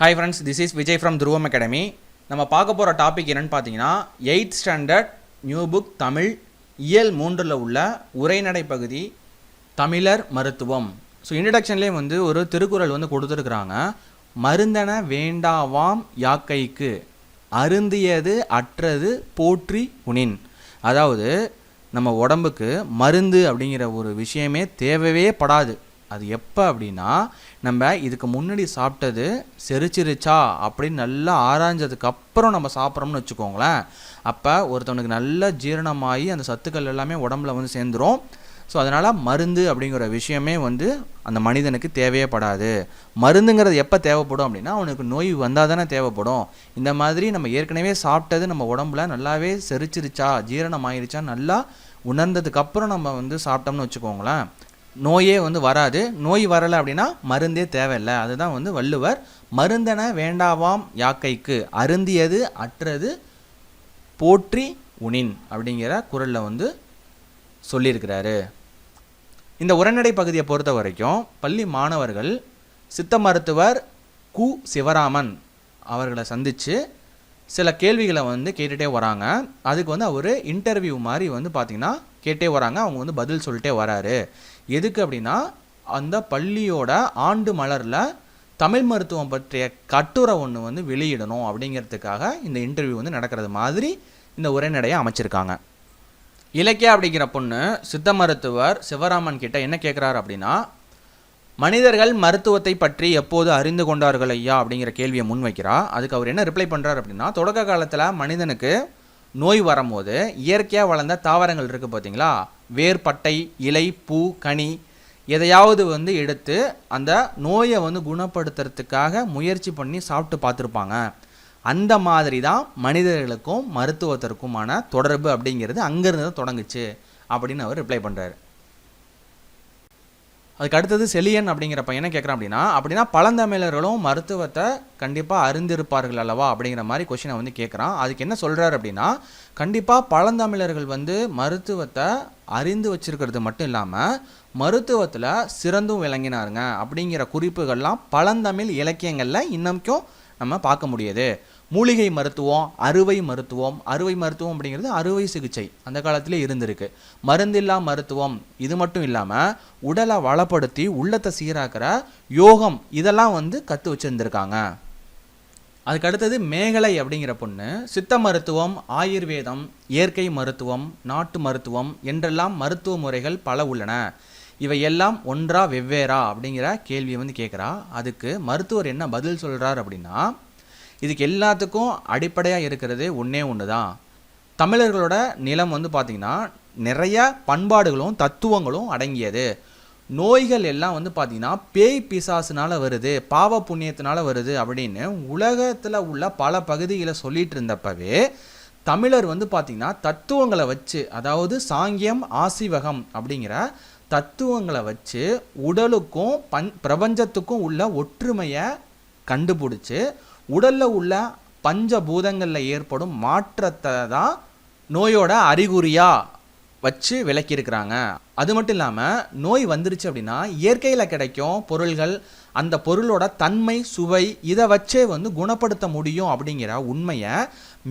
Hi friends this is Vijay from Dhruvam academy நம்ம பார்க்க போகிற டாபிக் என்னென்னு பார்த்தீங்கன்னா eighth standard new book Tamil இயல் மூன்றில் உள்ள உரைநடை பகுதி தமிழர் மருத்துவம். ஸோ இன்ட்ரடக்ஷன்லேயே வந்து ஒரு திருக்குறள் வந்து கொடுத்துருக்குறாங்க. மருந்தன வேண்டாவாம் யாக்கைக்கு அருந்தியது அற்றது போற்றி உனின். அதாவது நம்ம உடம்புக்கு மருந்து அப்படிங்கிற ஒரு விஷயமே தேவையே படாது. அது எப்போ அப்படின்னா நம்ம இதுக்கு முன்னாடி சாப்பிட்டது செரிச்சிருச்சா அப்படின்னு நல்லா ஆராய்ஞ்சதுக்கப்புறம் நம்ம சாப்பிட்றோம்னு வச்சுக்கோங்களேன். அப்போ ஒருத்தவனுக்கு நல்லா ஜீரணமாகி அந்த சத்துக்கள் எல்லாமே உடம்புல வந்து சேர்ந்துரும். ஸோ அதனால் மருந்து அப்படிங்கிற விஷயமே வந்து அந்த மனிதனுக்கு தேவையே படாது. மருந்துங்கிறது எப்போ தேவைப்படும் அப்படின்னா அவனுக்கு நோய் வந்தால் தானே தேவைப்படும். இந்த மாதிரி நம்ம ஏற்கனவே சாப்பிட்டது நம்ம உடம்புல நல்லாவே செரிச்சிருச்சா ஜீரணம் ஆயிருச்சா நல்லா உணர்ந்ததுக்கப்புறம் நம்ம வந்து சாப்பிட்டோம்னு வச்சுக்கோங்களேன். நோயே வந்து வராது. நோய் வரலை அப்படின்னா மருந்தே தேவையில்லை. அதுதான் வந்து வள்ளுவர் மருந்தென வேண்டாவாம் யாக்கைக்கு. அருந்தியது அற்றது போற்றி உனின் அப்படிங்கிற குரலில் வந்து சொல்லியிருக்கிறாரு. இந்த உரைநடை பகுதியை பொறுத்த வரைக்கும் பள்ளி மாணவர்கள் சித்த மருத்துவர் கு. சிவராமன் அவர்களை சந்தித்து சில கேள்விகளை வந்து கேட்டுகிட்டே வராங்க. அதுக்கு வந்து அவர் இன்டர்வியூ மாதிரி வந்து பார்த்திங்கன்னா கேட்டே வராங்க. அவங்க வந்து பதில் சொல்லிட்டே வராரு. எதுக்கு அப்படின்னா அந்த பள்ளியோட ஆண்டு மலரில் தமிழ் மருத்துவம் பற்றிய கட்டுரை ஒன்று வந்து வெளியிடணும் அப்படிங்கிறதுக்காக இந்த இன்டர்வியூ வந்து நடக்கிறது மாதிரி இந்த உரைநடையை அமைச்சிருக்காங்க. இலக்கியா அப்படிங்கிற பொண்ணு சித்த மருத்துவர் சிவராமன் கிட்ட என்ன கேட்குறாரு அப்படின்னா மனிதர்கள் மருத்துவத்தை பற்றி எப்போது அறிந்து கொண்டார்கள் ஐயா? அப்படிங்கிற கேள்வியை முன்வைக்கிறா. அதுக்கு அவர் என்ன ரிப்ளை பண்ணுறாரு அப்படின்னா தொடக்க காலத்தில் மனிதனுக்கு நோய் வரும்போது இயற்கையாக வளர்ந்த தாவரங்கள் இருக்குது பார்த்தீங்களா வேர்பட்டை இலை பூ கனி எதையாவது வந்து எடுத்து அந்த நோயை வந்து குணப்படுத்துறதுக்காக முயற்சி பண்ணி சாப்பிட்டு பார்த்துருப்பாங்க. அந்த மாதிரி தான் மனிதர்களுக்கும் மருத்துவத்திற்குமான தொடர்பு அப்படிங்கிறது அங்கேருந்து தான் தொடங்குச்சு அப்படின்னு அவர் ரிப்ளை பண்ணுறாரு அதுக்கு அடுத்தது செலியன் அப்படிங்கிற பையனை கேட்குறான் அப்படின்னா அப்படின்னா பழந்தமிழர்களும் மருத்துவத்தை கண்டிப்பாக அறிந்திருப்பார்கள் அல்லவா அப்படிங்கிற மாதிரி கொஷினை வந்து கேட்குறான் அதுக்கு என்ன சொல்கிறாரு அப்படின்னா கண்டிப்பாக பழந்தமிழர்கள் வந்து மருத்துவத்தை அறிந்து வச்சிருக்கிறது மட்டும் இல்லாமல் மருத்துவத்தில் சிறந்தும் விளங்கினாருங்க அப்படிங்கிற குறிப்புகள்லாம் பழந்தமிழ் இலக்கியங்களில் இன்னமும் நம்ம பார்க்க முடியுது. மூலிகை மருத்துவம் அறுவை மருத்துவம் அறுவை மருத்துவம் அப்படிங்கிறது அறுவை சிகிச்சை அந்த காலத்திலே இருந்திருக்கு. மருந்தில்லா மருத்துவம் இது மட்டும் இல்லாமல் உடலை வளப்படுத்தி உள்ளத்தை சீராக்கிற யோகம் இதெல்லாம் வந்து கற்று வச்சுருந்துருக்காங்க. அதுக்கு அடுத்தது மேகலை அப்படிங்கிற பொண்ணு. சித்த மருத்துவம் ஆயுர்வேதம் இயற்கை மருத்துவம் நாட்டு மருத்துவம் என்றெல்லாம் மருத்துவ முறைகள் பல உள்ளன. இவை எல்லாம் ஒன்றா வெவ்வேறா அப்படிங்கிற கேள்வியை வந்து கேட்குறா அதுக்கு மருத்துவர் என்ன பதில் சொல்கிறார் அப்படின்னா இதுக்கு எல்லாத்துக்கும் அடிப்படையாக இருக்கிறது ஒன்றே ஒன்று தான் தமிழர்களோட நிலம் வந்து பார்த்திங்கன்னா நிறைய பண்பாடுகளும் தத்துவங்களும் அடங்கியது. நோய்கள் எல்லாம் வந்து பார்த்திங்கன்னா பேய் பிசாசுனால் வருது பாவ புண்ணியத்தினால வருது அப்படின்னு உலகத்தில் உள்ள பல பகுதிகளை சொல்லிட்டு இருந்தப்பவே தமிழர் வந்து பார்த்திங்கன்னா தத்துவங்களை வச்சு அதாவது சாங்கியம் ஆசிவகம் அப்படிங்கிற தத்துவங்களை வச்சு உடலுக்கும் பன் பிரபஞ்சத்துக்கும் உள்ள ஒற்றுமையை கண்டுபிடிச்சி உடலில் உள்ள பஞ்சபூதங்களில் ஏற்படும் மாற்றத்தை தான் நோயோட அறிகுறியாக வச்சு விளக்கியிருக்கிறாங்க. அது மட்டும் இல்லாமல் நோய் வந்துருச்சு அப்படின்னா இயற்கையில் கிடைக்கும் பொருள்கள் அந்த பொருளோட தன்மை சுவை இதை வச்சே வந்து குணப்படுத்த முடியும் அப்படிங்கிற உண்மையை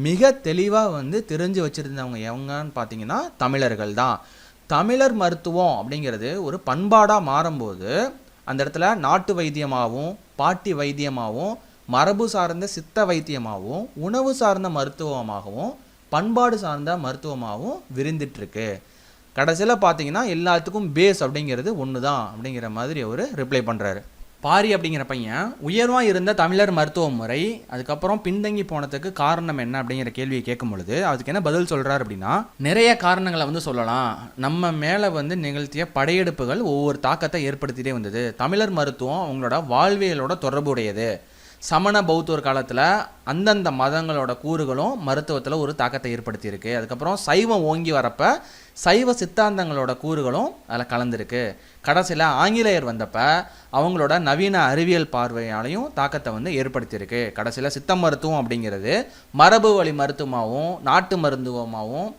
மிக தெளிவாக வந்து தெரிஞ்சு வச்சுருந்தவங்க எவங்கன்னு பார்த்தீங்கன்னா தமிழர்கள் தான். தமிழர் மருத்துவம் அப்படிங்கிறது ஒரு பண்பாடாக மாறும்போது அந்த இடத்துல நாட்டு வைத்தியமாகவும் பாட்டி வைத்தியமாகவும் மரபு சார்ந்த சித்த வைத்தியமாகவும் உணவு சார்ந்த மருத்துவமாகவும் பண்பாடு சார்ந்த மருத்துவமாகவும் விரிந்துட்டுருக்கு. கடைசியில் பார்த்தீங்கன்னா எல்லாத்துக்கும் பேஸ் அப்படிங்கிறது ஒன்று தான் அப்படிங்கிற மாதிரி அவர் ரிப்ளை பண்ணுறாரு பாரி அப்படிங்கிற பையன் உயர்வாக இருந்த தமிழர் மருத்துவ முறை அதுக்கப்புறம் பின்தங்கி போனதுக்கு காரணம் என்ன அப்படிங்கிற கேள்வியை கேட்கும் பொழுது அதுக்கு என்ன பதில் சொல்கிறார் அப்படின்னா நிறைய காரணங்களை வந்து சொல்லலாம். நம்ம மேலே வந்து நிகழ்த்திய படையெடுப்புகள் ஒவ்வொரு தாக்கத்தை ஏற்படுத்திகிட்டே வந்தது. தமிழர் மருத்துவம் அவங்களோட வாழ்வியலோட தொடர்புடையது. சமண பௌத்தர் காலத்தில் அந்தந்த மதங்களோட கூறுகளும் மருத்துவத்தில் ஒரு தாக்கத்தை ஏற்படுத்தியிருக்கு. அதுக்கப்புறம் சைவம் ஓங்கி வரப்ப சைவ சித்தாந்தங்களோட கூறுகளும் அதில் கலந்துருக்கு. கடைசியில் ஆங்கிலேயர் வந்தப்ப அவங்களோட நவீன அறிவியல் பார்வையாலையும் தாக்கத்தை வந்து ஏற்படுத்தியிருக்கு. கடைசியில் சித்த மருத்துவம் அப்படிங்கிறது மரபு வழி மருத்துவமாகவும் நாட்டு மருத்துவமாகவும்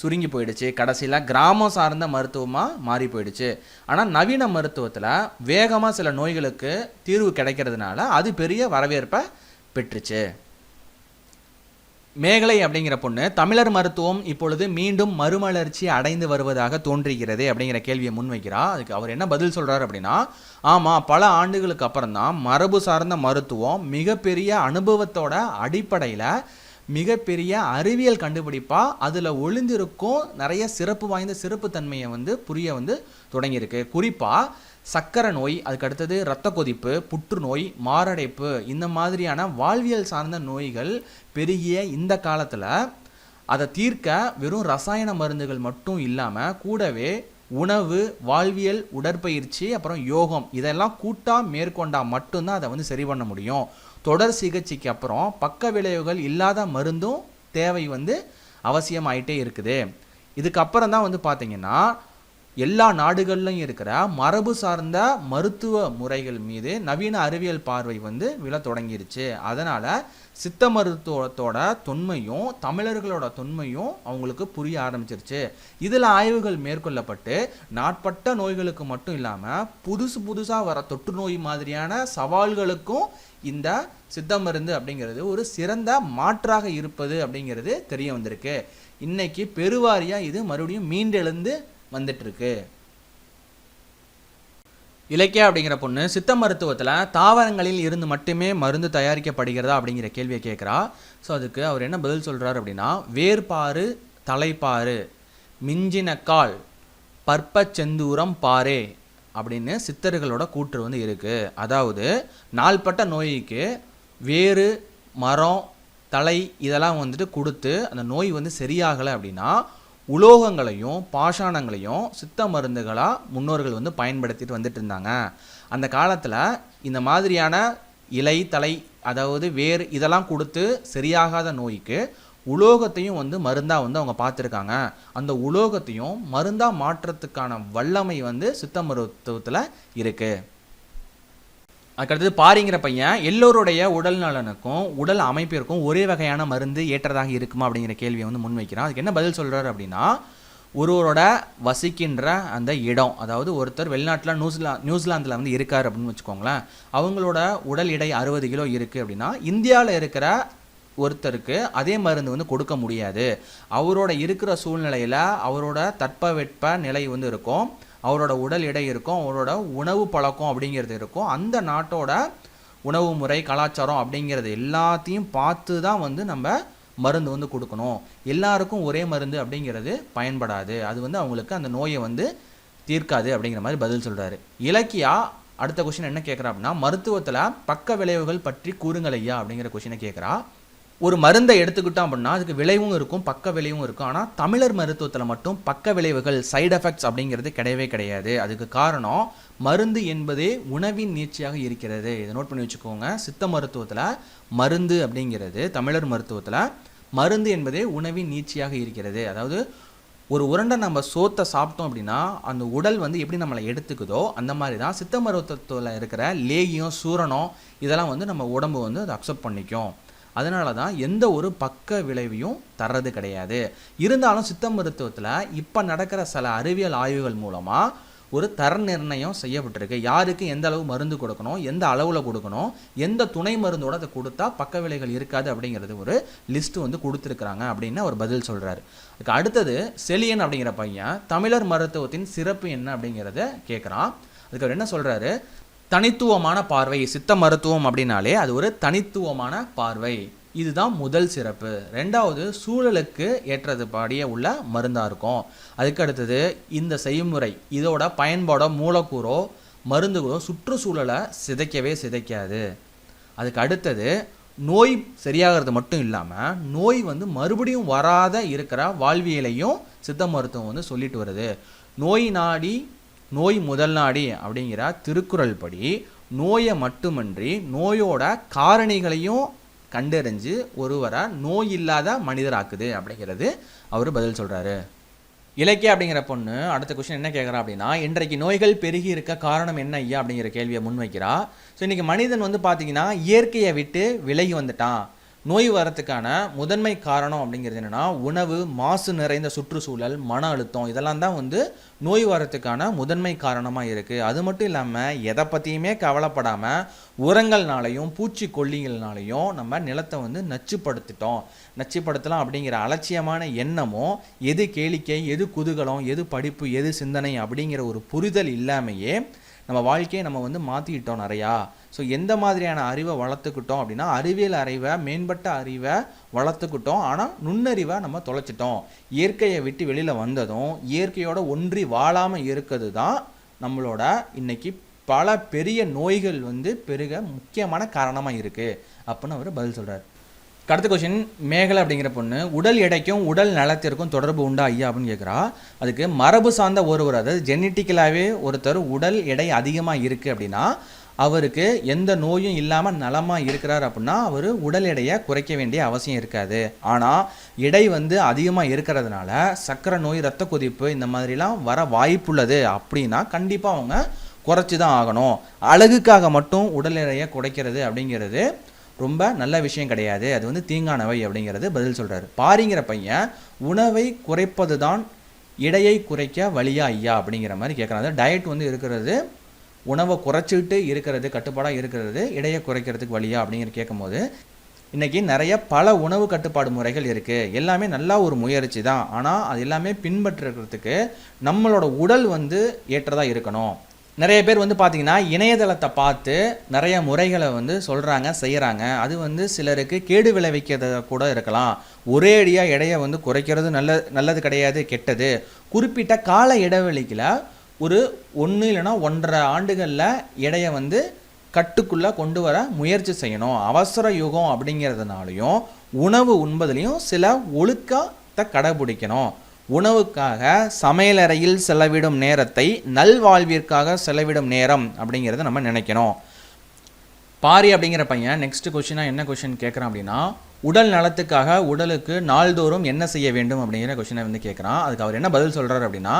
சுருங்கி போயிடுச்சு. கடைசியில் கிராமம் சார்ந்த மருத்துவமாக மாறி போயிடுச்சு. ஆனால் நவீன மருத்துவத்தில் வேகமாக சில நோய்களுக்கு தீர்வு கிடைக்கிறதுனால அது பெரிய வரவேற்பை பெற்றுச்சு. மேகலை அப்படிங்கிற பொண்ணு தமிழர் மருத்துவம் இப்பொழுது மீண்டும் மறுமலர்ச்சி அடைந்து வருவதாக தோன்றுகிறது அப்படிங்கிற கேள்வியை முன்வைக்கிறா. அதுக்கு அவர் என்ன பதில் சொல்கிறார் அப்படின்னா ஆமாம் பல ஆண்டுகளுக்கு அப்புறம் தான் மரபு சார்ந்த மருத்துவம் மிகப்பெரிய அனுபவத்தோட அடிப்படையில் மிகப்பெரிய அறிவியல் கண்டுபிடிப்பாக அதில் ஒளிந்திருக்கும் நிறைய சிறப்பு வாய்ந்த சிறப்புத்தன்மையை வந்து புரிய வந்து தொடங்கியிருக்கு. குறிப்பாக சக்கரை நோய் அதுக்கு அடுத்தது இரத்த கொதிப்பு புற்றுநோய் மாரடைப்பு இந்த மாதிரியான வாழ்வியல் சார்ந்த நோய்கள் பெருகிய இந்த காலத்தில் அதை தீர்க்க வெறும் ரசாயன மருந்துகள் மட்டும் இல்லாமல் கூடவே உணவு வாழ்வியல் உடற்பயிற்சி அப்புறம் யோகம் இதெல்லாம் கூட்டாக மேற்கொண்டால் மட்டும்தான் அதை வந்து சரி பண்ண முடியும். தொடர் சிகிச்சைக்கு அப்புறம் பக்க விளைவுகள் இல்லாத மருந்தும் தேவை வந்து அவசியமாயிட்டே இருக்குது. இதுக்கப்புறம் தான் வந்து பார்த்தீங்கன்னா எல்லா நாடுகள்லையும் இருக்கிற மரபு சார்ந்த மருத்துவ முறைகள் மீது நவீன அறிவியல் பார்வை வந்து விழ தொடங்கிருச்சு. அதனால் சித்த மருத்துவத்தோட தொன்மையும் தமிழர்களோட தொன்மையும் அவங்களுக்கு புரிய ஆரம்பிச்சிருச்சு. இதில் ஆய்வுகள் மேற்கொள்ளப்பட்டு நாட்பட்ட நோய்களுக்கு மட்டும் இல்லாமல் புதுசு புதுசாக வர தொற்று நோய் மாதிரியான சவால்களுக்கும் இந்த சித்த மருந்து அப்படிங்கிறது ஒரு சிறந்த மாற்றாக இருப்பது அப்படிங்கிறது தெரிய வந்திருக்கு. இன்னைக்கு பெருவாரியாக இது மறுபடியும் மீண்டெழுந்து வந்துட்டுருக்கு. இலக்கியா அப்படிங்கிற பொண்ணு சித்த மருத்துவத்தில் தாவரங்களில் இருந்து மட்டுமே மருந்து தயாரிக்கப்படுகிறதா அப்படிங்கிற கேள்வியை கேட்குறா ஸோ அதுக்கு அவர் என்ன பதில் சொல்கிறார் அப்படின்னா வேர்பாறு தலைப்பாறு மிஞ்சினக்கால் பற்பச்செந்தூரம் பாரே அப்படின்னு சித்தர்களோட கூற்று வந்து இருக்குது அதாவது நாள்பட்ட நோய்க்கு வேறு மரம் தலை இதெல்லாம் வந்துட்டு கொடுத்து அந்த நோய் வந்து சரியாகலை அப்படின்னா உலோகங்களையும் பாஷாணங்களையும் சித்த மருந்துகளாக முன்னோர்கள் வந்து பயன்படுத்திட்டு வந்துட்டு இருந்தாங்க. அந்த காலத்தில் இந்த மாதிரியான இலை தலை அதாவது வேர் இதெல்லாம் கொடுத்து சரியாகாத நோய்க்கு உலோகத்தையும் வந்து மருந்தாக வந்து அவங்க பார்த்துருக்காங்க. அந்த உலோகத்தையும் மருந்தாக மாற்றத்துக்கான வல்லமை வந்து சித்த மருத்துவத்தில் இருக்குது அதுக்கடுத்தது பாரிங்கிற பையன் எல்லோருடைய உடல் நலனுக்கும் உடல் அமைப்பிற்கும் ஒரே வகையான மருந்து ஏற்றதாக இருக்குமா அப்படிங்கிற கேள்வியை வந்து முன்வைக்கிறான். அதுக்கு என்ன பதில் சொல்கிறார் அப்படின்னா ஒருவரோட வசிக்கின்ற அந்த இடம் அதாவது ஒருத்தர் வெளிநாட்டில் நியூசிலா நியூசிலாந்தில் வந்து இருக்கார் அப்படின்னு வச்சுக்கோங்களேன் அவங்களோட உடல் எடை அறுபது கிலோ இருக்குது அப்படின்னா இந்தியாவில் இருக்கிற ஒருத்தருக்கு அதே மருந்து வந்து கொடுக்க முடியாது. அவரோட இருக்கிற சூழ்நிலையில் அவரோட தட்பவெட்ப நிலை வந்து இருக்கும். அவரோட உடல் எடை இருக்கும் அவரோட உணவு பழக்கம் அப்படிங்கிறது இருக்கும். அந்த நாட்டோட உணவு முறை கலாச்சாரம் அப்படிங்கிறது எல்லாத்தையும் பார்த்து தான் வந்து நம்ம மருந்து வந்து கொடுக்கணும். எல்லாருக்கும் ஒரே மருந்து அப்படிங்கிறது பயன்படாது. அது வந்து அவங்களுக்கு அந்த நோயை வந்து தீர்க்காது அப்படிங்கிற மாதிரி பதில் சொல்கிறாரு இலக்கியா அடுத்த கொஷின் என்ன கேட்குறா அப்படின்னா மருத்துவத்தில் பக்க விளைவுகள் பற்றி கூறுங்கள் ஐயா அப்படிங்கிற கொஷினை கேட்குறா. ஒரு மருந்தை எடுத்துக்கிட்டோம் அப்படின்னா அதுக்கு விளைவும் இருக்கும் பக்க விளைவும் இருக்கும். ஆனால் தமிழர் மருத்துவத்தில் மட்டும் பக்க விளைவுகள் சைடு எஃபெக்ட்ஸ் அப்படிங்கிறது கிடையவே கிடையாது. அதுக்கு காரணம் மருந்து என்பதே உணவின் நீட்சியாக இருக்கிறது. இதை நோட் பண்ணி வச்சுக்கோங்க. சித்த மருத்துவத்தில் மருந்து அப்படிங்கிறது தமிழர் மருத்துவத்தில் மருந்து என்பதே உணவின் நீட்சியாக இருக்கிறது. அதாவது ஒரு உருண்டை நம்ம சோத்தை சாப்பிட்டோம் அப்படின்னா அந்த உடல் வந்து எப்படி நம்மளை எடுத்துக்குதோ அந்த மாதிரி தான் சித்த மருத்துவத்தில் இருக்கிற லேகியம் சூரணம் இதெல்லாம் வந்து நம்ம உடம்பு வந்து அதை அக்செப்ட் பண்ணிக்கும். அதனால தான் எந்த ஒரு பக்க விளைவையும் தர்றது கிடையாது. இருந்தாலும் சித்த மருத்துவத்தில் இப்போ நடக்கிற சில அறிவியல் ஆய்வுகள் மூலமாக ஒரு தர நிர்ணயம் செய்யப்பட்டிருக்கு. யாருக்கு எந்த அளவு மருந்து கொடுக்கணும் எந்த அளவில் கொடுக்கணும் எந்த துணை மருந்தோட அதை கொடுத்தா பக்க விலைகள் இருக்காது அப்படிங்கிறது ஒரு லிஸ்ட் வந்து கொடுத்துருக்குறாங்க அப்படின்னு அவர் பதில் சொல்கிறாரு அதுக்கு அடுத்தது செலியன் அப்படிங்கிற பையன் தமிழர் மருத்துவத்தின் சிறப்பு என்ன அப்படிங்கிறத கேட்குறான் அதுக்கு அவர் என்ன சொல்கிறாரு தனித்துவமான பார்வை சித்த மருத்துவம் அப்படின்னாலே அது ஒரு தனித்துவமான பார்வை. இதுதான் முதல் சிறப்பு. ரெண்டாவது சூழலுக்கு ஏற்றது பாடிய உள்ள மருந்தாக இருக்கும். அதுக்கு அடுத்தது இந்த செய்முறை இதோட பயன்பாடோ மூலக்கூறோ மருந்துகளோ சுற்றுச்சூழலை சிதைக்கவே சிதைக்காது. அதுக்கு அடுத்தது நோய் சரியாகிறது மட்டும் இல்லாமல் நோய் வந்து மறுபடியும் வராத இருக்கிற வாழ்வியலையும் சித்த மருத்துவம் வந்து சொல்லிட்டு வருது. நோய் நாடி நோய் முதல் நாடி அப்படிங்கிற திருக்குறள் படி நோயை மட்டுமன்றி நோயோட காரணிகளையும் கண்டறிஞ்சு ஒருவரை நோய் இல்லாத மனிதராக்குது அப்படிங்கிறது அவர் பதில் சொல்கிறாரு இலக்கிய அப்படிங்கிற பொண்ணு அடுத்த கொஸ்டின் என்ன கேட்குறா அப்படின்னா இன்றைக்கு நோய்கள் பெருகி இருக்க காரணம் என்ன ஐயா அப்படிங்கிற கேள்வியை முன்வைக்கிறா. ஸோ இன்றைக்கி மனிதன் வந்து பார்த்தீங்கன்னா இயற்கையை விட்டு விலகி வந்துட்டான். நோய் வரத்துக்கான முதன்மை காரணம் அப்படிங்கிறது என்னென்னா உணவு மாசு நிறைந்த சுற்றுச்சூழல் மன அழுத்தம் இதெல்லாம் தான் வந்து நோய் வரத்துக்கான முதன்மை காரணமாக இருக்குது அது மட்டும் இல்லாமல் எதை பற்றியுமே கவலைப்படாமல் உரங்கள்னாலையும் பூச்சிக்கொல்லிகள்னாலையும் நம்ம நிலத்தை வந்து நச்சுப்படுத்திட்டோம். நச்சுப்படுத்தலாம் அப்படிங்கிற அலட்சியமான எண்ணமும் எது கேளிக்கை எது குதூகலம் எது படிப்பு எது சிந்தனை அப்படிங்கிற ஒரு புரிதல் இல்லாமையே நம்ம வாழ்க்கையை நம்ம வந்து மாற்றிக்கிட்டோம் நிறையா. ஸோ எந்த மாதிரியான அறிவை வளர்த்துக்கிட்டோம் அப்படின்னா அறிவியல் அறிவை மேம்பட்ட அறிவை வளர்த்துக்கிட்டோம். ஆனால் நுண்ணறிவை நம்ம தொலைச்சிட்டோம். இயற்கையை விட்டு வெளியில் வந்ததும் இயற்கையோட ஒன்றி வாழாமல் இருக்கிறது தான் நம்மளோட இன்னைக்கு பல பெரிய நோய்கள் வந்து பெருக முக்கியமான காரணமாக இருக்குது அப்படின்னு அவர் பதில் சொல்கிறார் அடுத்த கொஷின் மேகலை அப்படிங்கிற பொண்ணு உடல் எடைக்கும் உடல் நலத்திற்கும் தொடர்பு உண்டா ஐயா அப்படின்னு கேட்குறா அதுக்கு மரபு சார்ந்த ஒருவர் அதாவது ஜெனட்டிக்கலாகவே ஒருத்தர் உடல் எடை அதிகமாக இருக்குது அப்படின்னா அவருக்கு எந்த நோயும் இல்லாமல் நலமாக இருக்கிறார் அப்படின்னா அவர் உடல் எடையை குறைக்க வேண்டிய அவசியம் இருக்காது. ஆனால் எடை வந்து அதிகமாக இருக்கிறதுனால சக்கரை நோய் ரத்த கொதிப்பு இந்த மாதிரிலாம் வர வாய்ப்புள்ளது அப்படின்னா கண்டிப்பாக அவங்க குறைச்சி தான் ஆகணும். அழகுக்காக மட்டும் உடல் எடையை குறைக்கிறது அப்படிங்கிறது ரொம்ப நல்ல விஷயம் கிடையாது. அது வந்து தீங்கானவை அப்படிங்கிறது பதில் சொல்கிறாரு பாரிங்கிற பையன் உணவை குறைப்பது தான் இடையை குறைக்க வழியா ஐயா? அப்படிங்கிற மாதிரி கேட்குறாங்க டயட் வந்து இருக்கிறது உணவை குறைச்சிக்கிட்டு இருக்கிறது கட்டுப்பாடாக இருக்கிறது இடையை குறைக்கிறதுக்கு வழியா அப்படிங்கிற கேட்கும்போது இன்றைக்கி நிறைய பல உணவு கட்டுப்பாடு முறைகள் இருக்குது எல்லாமே நல்லா ஒரு முயற்சி தான். ஆனால் அது எல்லாமே பின்பற்றுறதுக்கு நம்மளோட உடல் வந்து ஏற்றதாக இருக்கணும். நிறைய பேர் வந்து பார்த்தீங்கன்னா இணையதளத்தை பார்த்து நிறைய முறைகளை வந்து சொல்கிறாங்க செய்கிறாங்க அது வந்து சிலருக்கு கேடு விளைவிக்கிறத கூட இருக்கலாம். ஒரே அடியாக எடையை வந்து குறைக்கிறது நல்ல நல்லது கிடையாது கெட்டது. குறிப்பிட்ட கால இடைவெளிக்கில் ஒரு ஒன்று இல்லைன்னா ஒன்றரை ஆண்டுகளில் எடையை வந்து கட்டுக்குள்ளே கொண்டு வர முயற்சி செய்யணும். அவசர யுகம் அப்படிங்கிறதுனாலையும் உணவு உண்பதுலேயும் சில ஒழுக்கத்தை கடைபிடிக்கணும். உணவுக்காக சமையலறையில் செலவிடும் நேரத்தை நல்வாழ்விற்காக செலவிடும் நேரம் அப்படிங்கிறத நம்ம நினைக்கணும். பாரி அப்படிங்கிற பையன் நெக்ஸ்ட் கொஷினாக என்ன கொஷின் கேட்குறான் அப்படின்னா உடல் நலத்துக்காக உடலுக்கு நாள்தோறும் என்ன செய்ய வேண்டும் அப்படிங்கிற கொஷினை வந்து கேட்குறான் அதுக்கு அவர் என்ன பதில் சொல்கிறார் அப்படின்னா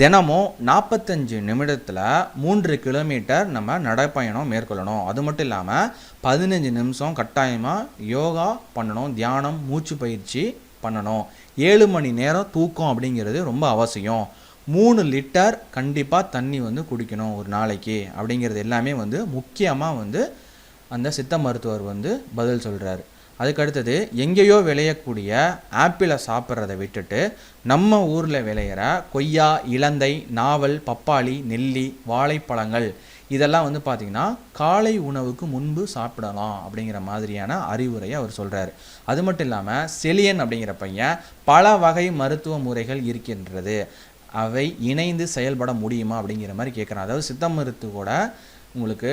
தினமும் நாற்பத்தஞ்சு நிமிடத்தில் மூன்று கிலோமீட்டர் நம்ம நடைப்பயணம் மேற்கொள்ளணும். அது மட்டும் இல்லாமல் பதினஞ்சு நிமிஷம் கட்டாயமாக யோகா பண்ணணும் தியானம் மூச்சு பயிற்சி பண்ணணும். ஏழு மணி நேரம் தூக்கம் அப்படிங்கிறது ரொம்ப அவசியம். மூணு லிட்டர் கண்டிப்பாக தண்ணி வந்து குடிக்கணும் ஒரு நாளைக்கு அப்படிங்கிறது எல்லாமே வந்து முக்கியமாக வந்து அந்த சித்த மருத்துவர் வந்து பதில் சொல்கிறார் அதுக்கு அடுத்தது எங்கேயோ விளையக்கூடிய ஆப்பிளை சாப்பிட்றத விட்டுட்டு நம்ம ஊரில் விளையிற கொய்யா இலந்தை நாவல் பப்பாளி நெல்லி வாழைப்பழங்கள் இதெல்லாம் வந்து பார்த்திங்கன்னா காலை உணவுக்கு முன்பு சாப்பிடலாம் அப்படிங்கிற மாதிரியான அறிவுரையை அவர் சொல்கிறாரு அது மட்டும் இல்லாமல் செலியன் அப்படிங்கிற பையன் பல வகை மருத்துவ முறைகள் இருக்கின்றது. அவை இணைந்து செயல்பட முடியுமா அப்படிங்கிற மாதிரி கேட்குறான் அதாவது சித்த மருத்துவோட உங்களுக்கு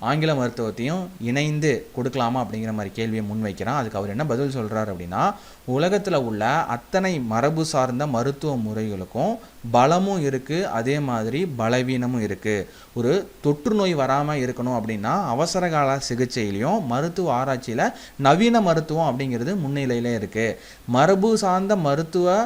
ஆங்கில மருத்துவத்தையும் இணைந்து கொடுக்கலாமா அப்படிங்கிற மாதிரி கேள்வியை முன்வைக்கிறான் அதுக்கு அவர் என்ன பதில் சொல்கிறார் அப்படின்னா உலகத்தில் உள்ள அத்தனை மரபு சார்ந்த மருத்துவ முறைகளுக்கும் பலமும் இருக்குது அதே மாதிரி பலவீனமும் இருக்குது ஒரு தொற்று நோய் வராமல் இருக்கணும் அப்படின்னா அவசர கால சிகிச்சையிலையும் மருத்துவ ஆராய்ச்சியில் நவீன மருத்துவம் அப்படிங்கிறது முன்னிலையில் இருக்குது மரபு சார்ந்த மருத்துவ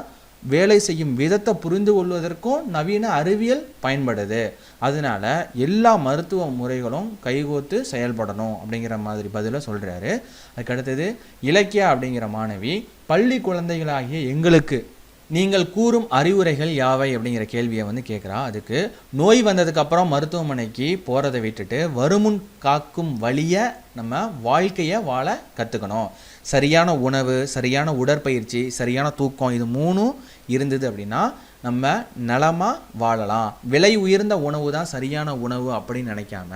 வேலை செய்யும் விதத்தை புரிந்து கொள்வதற்கும் நவீன அறிவியல் பயன்படுது. அதனால எல்லா மருத்துவ முறைகளும் கைகோத்து செயல்படணும் அப்படிங்கிற மாதிரி பதிலை சொல்கிறாரு அதுக்கு அடுத்தது இலக்கியா அப்படிங்கிற மாணவி பள்ளி குழந்தைகளாகிய எங்களுக்கு நீங்கள் கூறும் அறிவுரைகள் யாவை? அப்படிங்கிற கேள்வியை வந்து கேட்குறா அதுக்கு நோய் வந்ததுக்கப்புறம் மருத்துவமனைக்கு போகிறத விட்டுட்டு வருமுன் காக்கும் வழியை நம்ம வாழ்க்கையை வாழ கற்றுக்கணும் சரியான உணவு சரியான உடற்பயிற்சி சரியான தூக்கம் இது மூணும் இருந்தது அப்படின்னா நம்ம நலமாக வாழலாம். விலை உயர்ந்த உணவு தான் சரியான உணவு அப்படின்னு நினைக்காம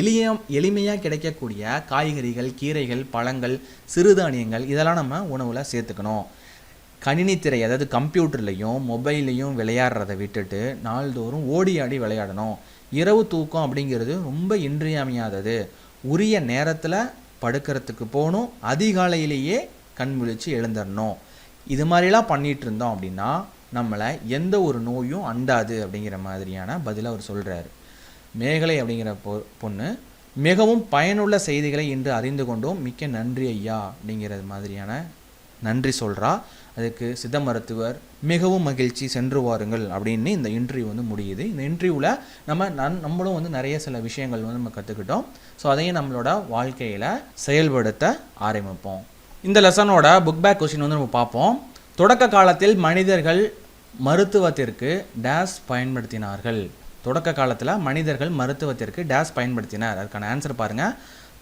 எளிய எளிமையாக கிடைக்கக்கூடிய காய்கறிகள் கீரைகள் பழங்கள் சிறுதானியங்கள் இதெல்லாம் நம்ம உணவில் சேர்த்துக்கணும். கணினி திரை அதாவது கம்ப்யூட்டர்லேயும் மொபைல்லையும் விளையாடுறதை விட்டுட்டு நாள்தோறும் ஓடி ஆடி விளையாடணும். இரவு தூக்கம் அப்படிங்கிறது ரொம்ப இன்றியமையாதது. உரிய நேரத்தில் படுக்கிறதுக்கு போகணும். அதிகாலையிலேயே கண் முழிச்சு எழுந்துடணும் இது மாதிரிலாம் பண்ணிட்டு இருந்தோம் அப்படின்னா நம்மளை எந்த ஒரு நோயும் அண்டாது அப்படிங்கிற மாதிரியான பதிலை அவர் சொல்கிறாரு மேகலை அப்படிங்கிற பொ பொண்ணு மிகவும் பயனுள்ள செய்திகளை இன்று அறிந்து கொண்டோம். மிக்க நன்றி ஐயா அப்படிங்கிறது மாதிரியான நன்றி சொல்கிறா அதுக்கு சித்த மருத்துவர் மிகவும் மகிழ்ச்சி சென்று வாருங்கள் அப்படின்னு இந்த இன்டர்வியூ வந்து முடியுது. இந்த இன்டர்வியூவில் நம்ம நன் நம்மளும் வந்து நிறைய சில விஷயங்கள் வந்து நம்ம கற்றுக்கிட்டோம் ஸோ அதையும் நம்மளோட வாழ்க்கையில் செயல்படுத்த ஆரம்பிப்போம். இந்த லெசனோட புக் பேக் கொஷின் வந்து நம்ம பார்ப்போம். தொடக்க காலத்தில் மனிதர்கள் மருத்துவத்திற்கு டேஸ் பயன்படுத்தினார்கள். தொடக்க காலத்தில் மனிதர்கள் மருத்துவத்திற்கு டேஸ் பயன்படுத்தினார். அதுக்கான ஆன்சர் பாருங்கள்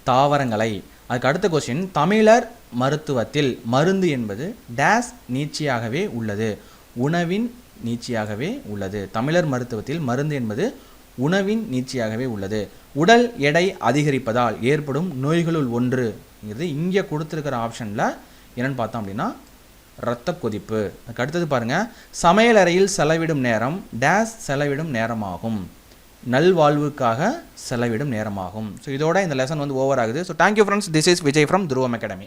தாவரங்களை. அதுக்கு அடுத்த கொஸ்டின் தமிழர் மருத்துவத்தில் மருந்து என்பது டேஸ் நீட்சியாகவே உள்ளது உணவின் நீட்சியாகவே உள்ளது. தமிழர் மருத்துவத்தில் மருந்து என்பது உணவின் நீட்சியாகவே உள்ளது. உடல் எடை அதிகரிப்பதால் ஏற்படும் நோய்களுள் ஒன்று இங்கே கொடுத்துருக்கிற ஆப்ஷனில் என்னென்னு பார்த்தோம் அப்படின்னா இரத்த கொதிப்பு. அதுக்கு அடுத்தது பாருங்கள் சமையலறையில் செலவிடும் நேரம் டேஸ் செலவிடும் நேரமாகும். நல்வாழ்வுக்காக செலவிடும் நேரமாகும். ஸோ இதோட இந்த லெசன் வந்து ஓவர் ஆகுது. So thank you friends this is Vijay from Dhruvam academy